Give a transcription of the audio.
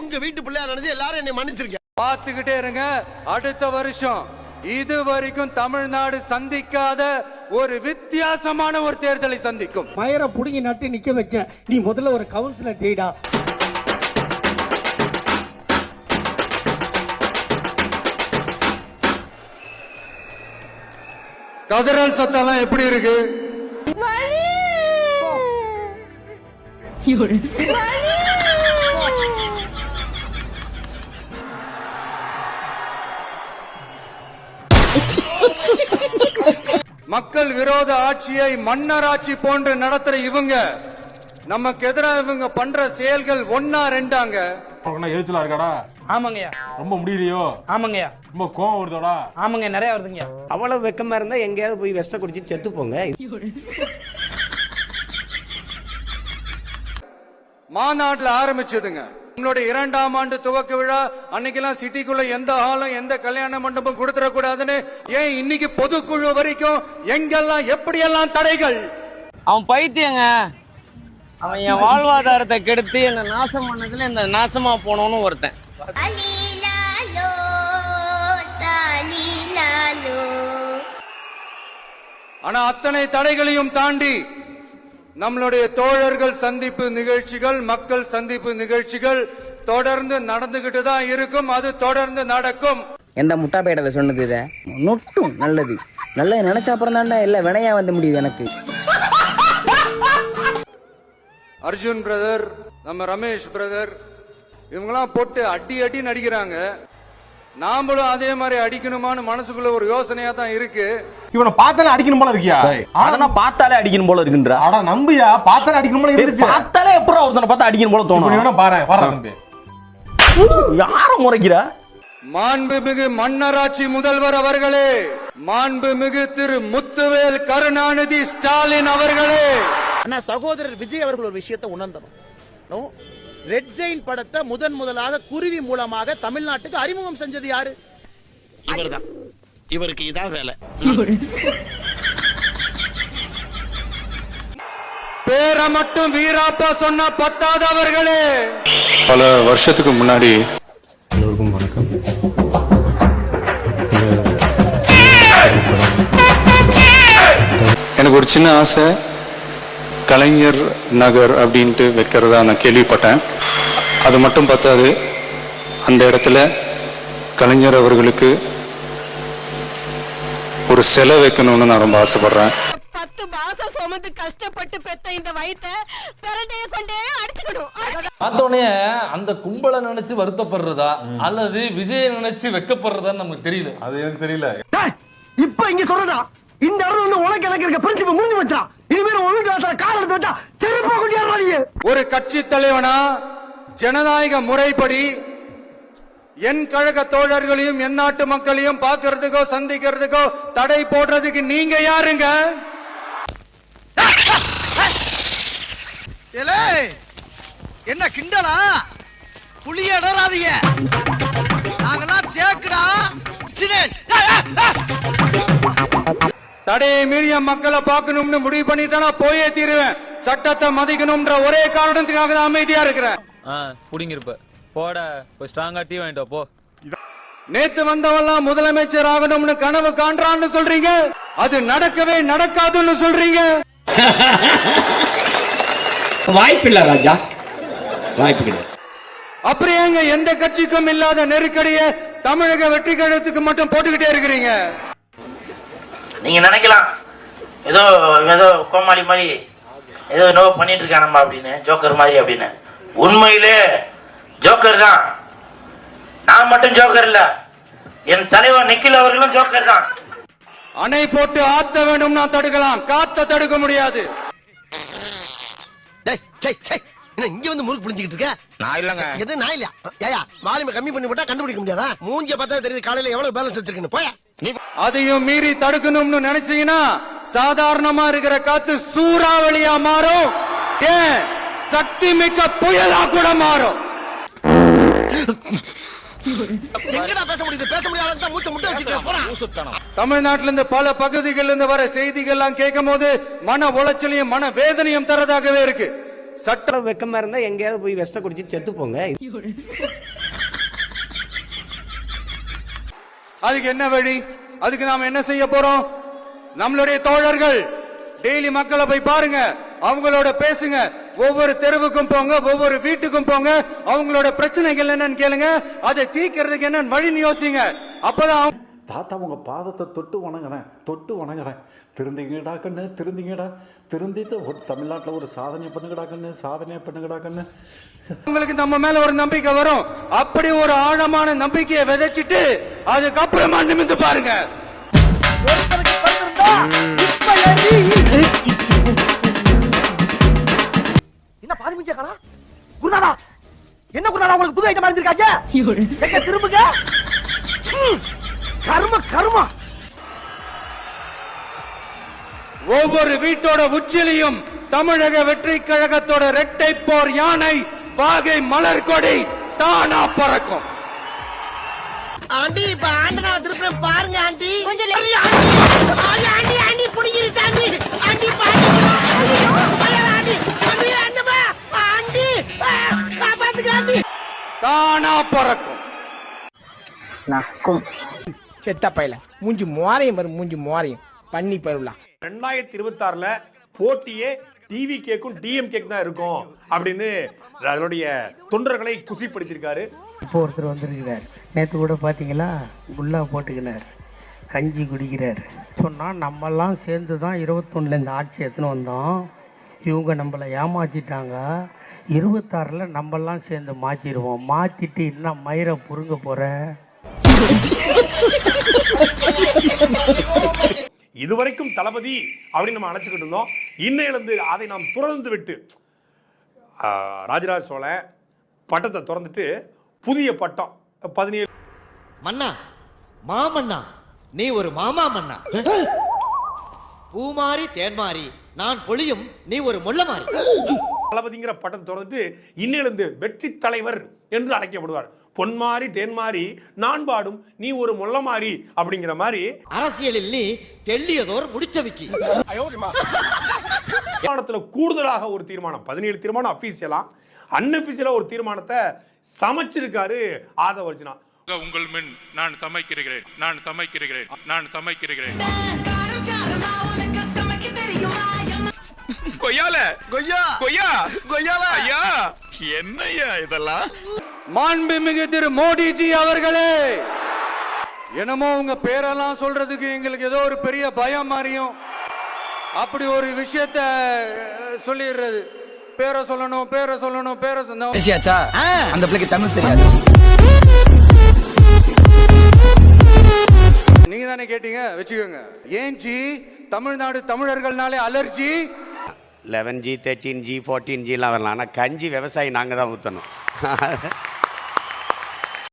உங்க வீட்டு பிள்ளையா நினைச்சு எல்லாரும் என்னை மன்னிச்சிருங்க. பார்த்துக்கிட்டே இருங்க. அடுத்த வருஷம் இது வரைக்கும் தமிழ்நாடு சந்திக்காத ஒரு வித்தியாசமான ஒரு தேர்தலை சந்திக்கும். மயரை புடுங்கி நட்டு நிக்க வைக்க. நீ முதல்ல ஒரு கவுன்சிலர் டீடா கதறல் சத்தம்லாம் எப்படி இருக்கு? மக்கள் விரோத ஆட்சியை மன்னர் ஆட்சி போன்று நடத்துற இவங்க நமக்கு எதிராக இவங்க பண்ற செயல்கள் ஒன்னா ரெண்டாங்க. எரிச்சலா இருக்காடா? ஆமாங்கய்யா. ரொம்ப முடியலையோ? ஆமாங்கய்யா. ரொம்ப கோவம் வருதோடா? ஆமாங்க நிறைய வருதுங்கய்யா. அவ்வளவு வெக்கமா இருந்தா எங்கேயாவது போய் விஷத்தை குடிச்சிட்டு செத்து போங்க. மாநாட்டுல ஆரம்பிச்சதுங்க. நம்மளுடைய இரண்டாம் ஆண்டு துவக்க விழா அன்னைக்கெல்லாம் சிட்டிக்குள்ள எந்த ஹாலும் எந்த கல்யாண மண்டபம் கொடுத்துட கூடாதுன்னு ஏன் இன்னைக்கு பொதுக்குழு வரைக்கும் எங்கெல்லாம் எப்படியெல்லாம் தடைகள்? அவன் பைத்தியங்க. அவன் என் வாழ்வாதாரத்தை கெடுத்து என்ன நாசம் பண்ணதுல இந்த நாசமா போனவனும் ஒருத்தன். ஆனா அத்தனை தடைகளையும் தாண்டி நம்மளுடைய தோழர்கள் சந்திப்பு நிகழ்ச்சிகள் மக்கள் சந்திப்பு நிகழ்ச்சிகள் தொடர்ந்து நடந்துகிட்டு தான் இருக்கும். அது தொடர்ந்து நடக்கும். எந்த முட்டா பேடவை சொன்னது இதை? நொட்டும் நல்லது. நல்லது நினைச்ச அப்புறம் தாண்டா இல்லை வினையா வந்து முடியுது எனக்கு. அர்ஜுன் பிரதர் நம்ம ரமேஷ் பிரதர் இவங்கெல்லாம் போட்டு அடி அடி நடிக்கிறாங்க. நாமளும் அதே மாதிரி அடிக்கணுமான்னு மனசுக்குள்ள ஒரு யோசனையா தான் இருக்கு. இவனை பார்த்தாலே அடிக்கணும் போல இருக்கியா? அதெல்லாம் பார்த்தாலே அடிக்கணும் போல இருக்குன்ற. அட நம்பியா? பார்த்தாலே அடிக்கணும் போல இருந்துச்சு. பார்த்தாலே எப்பறம் ஒருத்தனை பார்த்தா அடிக்கணும் போல தோணும்? வேணா பாரு வர தம்பி. யார முறைக்கிறா? மாண்புமிகு மன்னராட்சி முதல்வர் அவர்களே மாண்புமிகு திரு முத்துவேல் கருணாநிதி ஸ்டாலின் அவர்களே. ஆனா சகோதரர் விஜய் அவர்கள் ஒரு விஷயத்தை உணர்ந்தணும் ரெட் ஜெயின் படத்தை முதன் முதலாக குருவி மூலமாக தமிழ்நாட்டுக்கு அறிமுகம் செஞ்சது யாரு? இவர்தான். இவருக்கு இதான் வேலை. பேரை மட்டும் வீராப்பா சொன்ன பத்தாதவர்களே. பல வருஷத்துக்கு முன்னாடி எல்லோருக்கும் வணக்கம். எனக்கு ஒரு சின்ன ஆசை. கலைஞர் நகர் அப்படின்ட்டு வைக்கிறதா நான் கேள்விப்பட்டேன். அது மட்டும் பத்தாது அந்த இடத்துல கலைஞர் அவர்களுக்கு ஒரு சிலை வைக்கணும்னு நான் ரொம்ப ஆசைப்படுறேன். பத்து மாசம் சுமந்து கஷ்டப்பட்டு பெத்த இந்த வயித்தை பிரண்டைய கொண்டே அடிச்சுக்கணும். பார்த்தோடனே அந்த கும்பலை நினைச்சு வருத்தப்படுறதா அல்லது விஜயை நினைச்சு வெக்கப்படுறதான்னு நமக்கு தெரியல. அது எனக்கு தெரியல. இப்ப இங்க சொல்றதா? இந்த இடத்துல வந்து உனக்கு எனக்கு இருக்க பிரின்சிபல் முடிஞ்சு வச்சா இனிமேல் வீட்டு கால் எடுத்து வச்சா செருப்பா ஒரு கட்சி தலைவனா ஜனநாயக முறைப்படி என் கழக தோழர்களையும் என் நாட்டு மக்களையும் பார்க்கறதுக்கோ சந்திக்கிறதுக்கோ தடை போடுறதுக்கு நீங்க யாருங்க? என்ன கிண்டலா? புளிய இடறாதீங்க நாங்கெல்லாம் தேக்குடா. தடையை மீறிய மக்களை பார்க்கணும்னு முடிவு பண்ணிட்டா போயே தீருவேன். சட்டத்தை மதிக்கணும்ன்ற ஒரே காரணத்துக்காக தான் அமைதியா இருக்கிறேன். புடிங்கிருப்ப. போட போய் ஸ்ட்ராங்கா டீ வாங்கிட்டு போ. நேத்து வந்தவெல்லாம் முதலமைச்சர் ஆகணும்னு கனவு காண்றான்னு சொல்றீங்க? அது நடக்கவே நடக்காதுன்னு சொல்றீங்க? வாய்ப்பில்லை ராஜா. வாய்ப்பு கிடையாது அப்புறம் ஏங்க எந்த கட்சிக்கும் இல்லாத நெருக்கடியை தமிழக வெற்றி கழகத்துக்கு மட்டும் போட்டுக்கிட்டே இருக்கிறீங்க? நீங்க நினைக்கலாம். ஏதோ ஏதோ கோமாளி மாதிரி ஏதோ என்னவோ பண்ணிட்டு இருக்கானம்மா அப்படின்னு ஜோக்கர் மாதிரி அப்படின்னு. உண்மையிலே ஜோக்கர் தான். நான் மட்டும் ஜோக்கர் இல்ல. என் தலைவர் நிக்கில் அவர்களும் ஜோக்கர் தான். அணை போட்டு ஆத்த வேணும்னா தடுக்கலாம். காத்த தடுக்க முடியாது. இங்க வந்து முறுக்கு புளிஞ்சுக்கிட்டு இருக்க? நான் இல்லங்க. எது நான் இல்லையா? ஏயா வால்யூமை கம்மி பண்ணி போட்டா கண்டுபிடிக்க முடியாதா? மூஞ்சிய பார்த்தா தெரியுது காலையில எவ்வளவு பேலன்ஸ் வச்சிருக்குன்னு போயா. அதையும் மீறி தடுக்கணும்னு நினைச்சீங்கன்னா சாதாரணமா இருக்கிற காத்து சூறாவளியா மாறும். ஏன்? சக்தி மிக்க புயலா கூட மாறும். தமிழ்நாட்டில இருந்து பல பகுதிகளில் இருந்து வர செய்திகள் எல்லாம் கேட்கும் போது மன உளைச்சலையும் மன வேதனையும் தரதாகவே இருக்கு. சட்ட அவ்வளவு வெக்கமா இருந்தா எங்கேயாவது போய் விஷத்தை குடிச்சிட்டு செத்து போங்க. அதுக்கு என்ன வழி? அதுக்கு நாம என்ன செய்ய போறோம்? நம்மளுடைய தோழர்கள் டெய்லி மக்களை போய் பாருங்க. அவங்களோட பேசுங்க. ஒவ்வொரு தெருவுக்கும் போங்க ஒவ்வொரு வீட்டுக்கும் போங்க. அவங்களோட பிரச்சனைகள் என்னன்னு கேளுங்க. அதை தீக்கிறதுக்கு என்னன்னு வழின்னு யோசிங்க. அப்பதான் தாத்தா உங்க பாதத்தை தொட்டு வணங்குறேன் தொட்டு வணங்குறேன். திருந்திங்கடா கண்ணு திருந்திங்கடா. திருந்திட்டு ஒரு தமிழ்நாட்டில் ஒரு சாதனை பண்ணுங்கடா கண்ணு சாதனையை பண்ணுங்கடா கண்ணு. உங்களுக்கு நம்ம மேல ஒரு நம்பிக்கை வரும். அப்படி ஒரு ஆழமான நம்பிக்கையை விதைச்சிட்டு அதுக்கப்புறமா நிமிந்து பாருங்க. என்ன பாதி மிச்ச காணா குருநாதா என்ன குருநாதா உங்களுக்கு புது ஐட்டம் இருந்திருக்காங்க எங்க திரும்புங்க? கர்ம கர்மா. ஒவ்வொரு வீட்டோட உச்சிலையும் தமிழக வெற்றி கழகத்தோட இரட்டை போர் யானை வாகை மலர் கொடி தானா பறக்கும். ஆண்டி இப்ப ஆண்டனா திருப்பி பாருங்க ஆண்டி. கொஞ்சம் ஆண்டி ஆண்டி புடிங்கிருச்சு ஆண்டி. ஆண்டி ஆண்டி ஆண்டி காப்பாத்துக்க ஆண்டி. தானா பறக்கும். நக்கும். செத்த பையல. மூஞ்சி மோரையும் பாரு மூஞ்சி மோரையும் பண்ணி பருவலாம் ரெண்டாயிரத்தி இருபத்தி ஆறுல போட்டியே டிவி கேக்கும் டிஎம் கேக் தான் இருக்கும் அப்படின்னு அதனுடைய தொண்டர்களை குசிப்படுத்தியிருக்காரு. இப்போ ஒருத்தர் வந்திருக்கிறார். நேற்று கூட பார்த்தீங்களா குல்லா போட்டுக்கினார் கஞ்சி குடிக்கிறார். சொன்னால் நம்மெல்லாம் சேர்ந்து தான் இருபத்தொன்னுல இந்த ஆட்சி எடுத்துன்னு வந்தோம்? இவங்க நம்மளை ஏமாற்றிட்டாங்க இருபத்தாறில் நம்மெல்லாம் சேர்ந்து மாற்றிடுவோம் மாற்றிட்டு இன்னும் மயிரை புருங்க போகிற இதுவரைக்கும் தளபதி அப்படின்னு நம்ம அழைச்சிக்கிட்டு இருந்தோம். இன்னையிலிருந்து அதை நாம் துறந்து விட்டு ஆஹ், ராஜராஜ சோழ பட்டத்தை திறந்துட்டு புதிய பட்டம் பதினேழு மன்னா மாமன்னா நீ ஒரு மாமா மன்னா. பூமாரி தேன்மாரி நான் பொழியும் நீ ஒரு முள்ளமாரி. தளபதிங்கிற பட்டம் திறந்துட்டு இன்னிலிருந்து வெற்றி தலைவர் என்று அழைக்கப்படுவார். பொன்மாரி தேன்மாரி நான் பாடும் நீ ஒரு முள்ளமாரி அப்படிங்கிற மாதிரி அரசியலில் நீ தெள்ளியதோர் முடிச்சவிக்கி. தீர்மானத்துல கூடுதலாக ஒரு தீர்மானம் பதினேழு தீர்மானம் அபிஷியலா அன்அபிஷியலா ஒரு தீர்மானத்தை சமைச்சிருக்காரு ஆதவர்ஜுனா உங்கள் முன் நான் சமைக்கிறேன். நான் சமைக்கிறேன். நான் சமைக்கிறேன். கொய்யால? கொய்யா. கொய்யா? கொய்யால. ஐயா என்னையா இதெல்லாம்? மாண்புமிகு திரு மோடிஜி அவர்களே என்னமோ உங்க பேரெல்லாம் சொல்றதுக்கு எங்களுக்கு ஏதோ ஒரு பெரிய பயம் மாதிரியும் அப்படி ஒரு விஷயத்த சொல்லிடுறது. பேரை சொல்லணும் பேரை சொல்லணும் பேரை சொன்னோம் அந்த பிள்ளைக்கு தமிழ் தெரியாது. நீங்க தானே கேட்டீங்க? வச்சுக்கோங்க. ஏன் ஜி Tamilnadu தமிழர்கள்னாலே allergy eleven G thirteen G fourteen ஜிலாம் வரலாம். ஆனால் கஞ்சி விவசாயி நாங்கள் தான் ஊற்றணும்